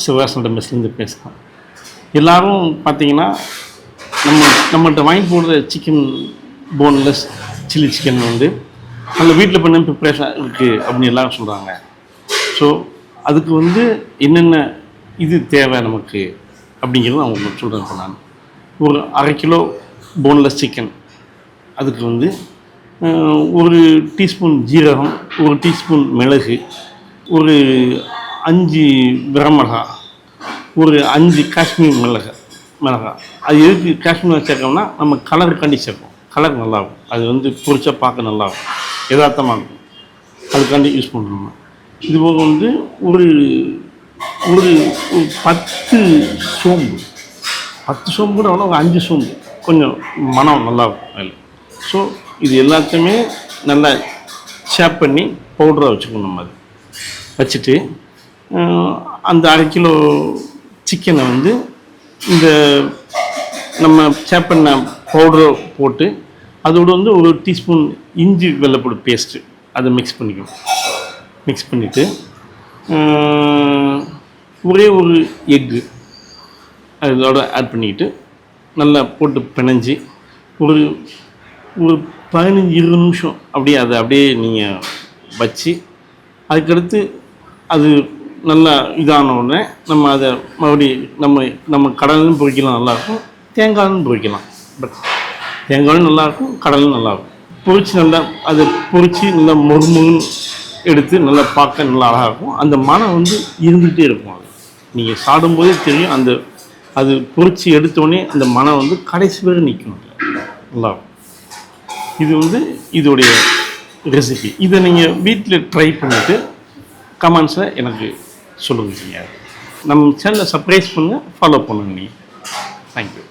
சிவகாசனோட மெஸ்லேருந்து பேசுகிறேன் எல்லாரும் பார்த்தீங்கன்னா நம்ம நம்மள்கிட்ட வாங்கி போடுற சிக்கன் போன்லெஸ் சில்லி சிக்கன் வந்து நல்ல வீட்டில் பண்ண ப்ரிப்ரேஷன் இருக்குது அப்படின்னு எல்லாரும் சொல்கிறாங்க ஸோ அதுக்கு வந்து என்னென்ன இது தேவை நமக்கு அப்படிங்கிறது நான் உங்களுக்கு சொல்கிறேன் இப்போ நான். ஒரு அரை கிலோ போன்லெஸ் சிக்கன் அதுக்கு வந்து ஒரு டீஸ்பூன் ஜீரகம் ஒரு டீஸ்பூன் மிளகு ஒரு அஞ்சு பிரமிளகா ஒரு அஞ்சு காஷ்மீர் மிளகா மிளகா. அது எதுக்கு காஷ்மீர் சேர்க்கணும்னா நம்ம கலர் கண்டி சேர்ப்போம். கலர் நல்லாயிருக்கும் அது வந்து பொரிச்சா பார்க்க நல்லாயிருக்கும் யதார்த்தமாக இருக்கும். அதுக்காண்டி யூஸ் பண்ணணும் இது போக வந்து ஒரு ஒரு ஒரு பத்து சோம்பு. பத்து சோம்பு கூட அவ்வளோ ஒரு அஞ்சு சோம்பு. கொஞ்சம் மனம் நல்லாயிருக்கும் அதில். ஸோ இது எல்லாத்தையுமே நல்லா ஷேப் பண்ணி பவுடராக வச்சுக்கணும் நம்ம அது. வச்சுட்டு அந்த அரை கிலோ சிக்கனை வந்து இந்த நம்ம சேப் பண்ண பவுடரை போட்டு அதோட வந்து ஒரு டீஸ்பூன் இஞ்சி வெள்ளைப்பூடு பேஸ்ட்டு அதை மிக்ஸ் பண்ணிக்கணும். மிக்ஸ் பண்ணிவிட்டு ஒரே ஒரு எக்கு அதோட ஆட் பண்ணிக்கிட்டு நல்லா போட்டு பிணைஞ்சி ஒரு ஒரு பதினஞ்சு இருபது நிமிஷம் அப்படியே அதை அப்படியே நீங்கள் வச்சு அதுக்கடுத்து அது நல்லா இதான உடனே நம்ம அதை மறுபடி நம்ம நம்ம கடலும் பொரிக்கலாம் நல்லாயிருக்கும். தேங்காயும் பொரிக்கலாம் பட் தேங்காயும் நல்லாயிருக்கும் கடலும் நல்லாயிருக்கும். பொறிச்சு நல்லா அதை பொறிச்சு நல்லா மொறுமுறுன்னு எடுத்து நல்லா பார்க்க நல்லா அழகாக இருக்கும் அந்த மனம் வந்து இருந்துகிட்டே இருக்கும் அது. நீங்கள் சாடும்போதே தெரியும் அந்த அது பொறிச்சு எடுத்தோடனே அந்த மனம் வந்து கடைசி வரை நிற்கும் நல்லாயிருக்கும். இது வந்து இதோடைய ரெசிபி இதை நீங்கள் வீட்டில் ட்ரை பண்ணிவிட்டு கமெண்ட்ஸில் எனக்கு சொல்லுங்க நீங்கள் நம்ம சேனலை சர்ப்ரைஸ் பண்ணுங்கள் ஃபாலோ பண்ணுங்க நீங்கள் தேங்க்யூ